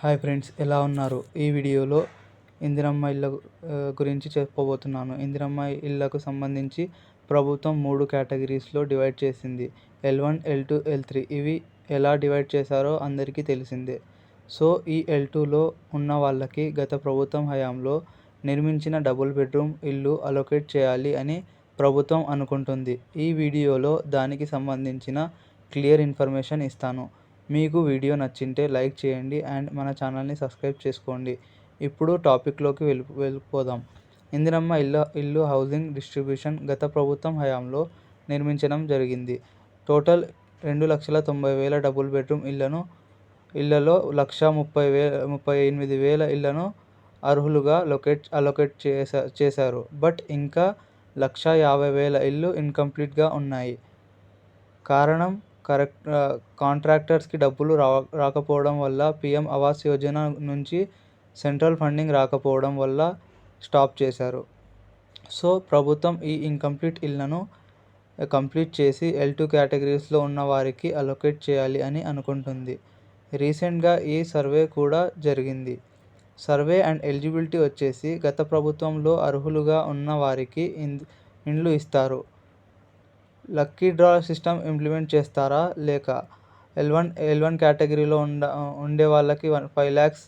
Hi friends ఎలా ఉన్నారు? ఈ వీడియోలో ఇందిరమ్మ ఇళ్ళ గురించి చెప్పబోతున్నాను. ఇందిరమ్మ ఇళ్ళకు సంబంధించి ప్రభుత్వం మూడు కేటగిరీస్లో డివైడ్ చేసింది. L one L two L three. ఇవి ఎలా డివైడ్ చేశారో అందరికీ తెలిసిందే. సో ఈ ఎల్ టూలో ఉన్న వాళ్ళకి గత ప్రభుత్వం హయాంలో నిర్మించిన డబుల్ బెడ్రూమ్ ఇల్లు అలొకేట్ చేయాలి అని ప్రభుత్వం అనుకుంటుంది. ఈ వీడియోలో దానికి సంబంధించిన క్లియర్ ఇన్ఫర్మేషన్ ఇస్తాను. మీకు వీడియో నచ్చింటే లైక్ చేయండి అండ్ మన ఛానల్ని సబ్స్క్రైబ్ చేసుకోండి. ఇప్పుడు టాపిక్లోకి వెళ్ళి వెళ్ళిపోదాం. ఇందిరమ్మ ఇల్లు ఇల్లు హౌసింగ్ డిస్ట్రిబ్యూషన్ గత ప్రభుత్వం హయాంలో నిర్మించడం జరిగింది. టోటల్ రెండు లక్షల తొంభై వేల డబుల్ బెడ్రూమ్ ఇళ్ళను ఇళ్ళలో లక్ష ముప్పై వేల ముప్పై ఎనిమిది వేల ఇళ్ళను అర్హులుగా లొకేట్ అలొకేట్ చేసా చేశారు. బట్ ఇంకా లక్ష యాభై వేల ఇల్లు ఇన్కంప్లీట్గా ఉన్నాయి. కారణం కరెక్ట్ కాంట్రాక్టర్స్కి డబ్బులు రా రాకపోవడం వల్ల పిఎం ఆవాస్ యోజన నుంచి సెంట్రల్ ఫండింగ్ రాకపోవడం వల్ల స్టాప్ చేశారు. సో ప్రభుత్వం ఈ ఇన్కంప్లీట్ ఇళ్ళను కంప్లీట్ చేసి ఎల్ టూ కేటగిరీస్లో ఉన్న వారికి అలొకేట్ చేయాలి అని అనుకుంటుంది. రీసెంట్గా ఈ సర్వే కూడా జరిగింది. సర్వే అండ్ ఎలిజిబిలిటీ వచ్చేసి గత ప్రభుత్వంలో అర్హులుగా ఉన్న వారికి ఇండ్లు ఇస్తారు. లక్కీ డ్రా సిస్టమ్ ఇంప్లిమెంట్ చేస్తారా లేక ఎల్ వన్ ఎల్ వన్ కేటగిరీలో ఉండ ఉండే వాళ్ళకి వన్ ఫైవ్ ల్యాక్స్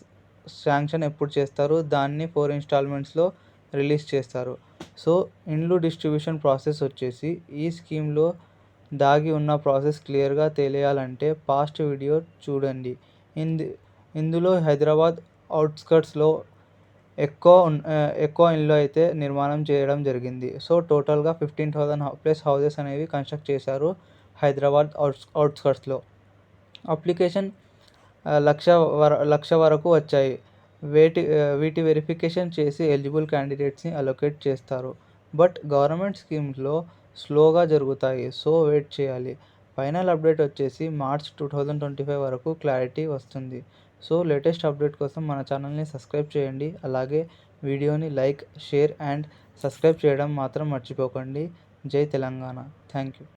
శాంక్షన్ ఎప్పుడు చేస్తారు? దాన్ని ఫోర్ ఇన్స్టాల్మెంట్స్లో రిలీజ్ చేస్తారు. సో ఇండ్లు డిస్ట్రిబ్యూషన్ ప్రాసెస్ వచ్చేసి ఈ స్కీమ్లో దాగి ఉన్న ప్రాసెస్ క్లియర్గా తెలియాలంటే పాస్ట్ వీడియో చూడండి. ఇంది ఇందులో హైదరాబాద్ అవుట్స్కట్స్లో ఎక్కువ ఎక్కువ ఇళ్ళు అయితే నిర్మాణం చేయడం జరిగింది. సో టోటల్గా ఫిఫ్టీన్ థౌసండ్ ప్లస్ హౌసెస్ అనేవి కన్స్ట్రక్ట్ చేశారు హైదరాబాద్ అవుట్స్ అవుట్స్కట్స్లో అప్లికేషన్ లక్ష వర లక్ష వరకు వచ్చాయి. వేటి వీటి వెరిఫికేషన్ చేసి ఎలిజిబుల్ క్యాండిడేట్స్ని అలొకేట్ చేస్తారు. బట్ గవర్నమెంట్ స్కీమ్స్లో స్లోగా జరుగుతాయి. సో వెయిట్ చేయాలి. ఫైనల్ అప్డేట్ వచ్చేసి March two thousand twenty five వరకు క్లారిటీ వస్తుంది. సో లేటెస్ట్ అప్డేట్ కోసం మన ఛానల్ని సబ్స్క్రైబ్ చేయండి. అలాగే వీడియోని లైక్ షేర్ అండ్ సబ్స్క్రైబ్ చేయడం మాత్రం మర్చిపోకండి. జై తెలంగాణ. Thank you.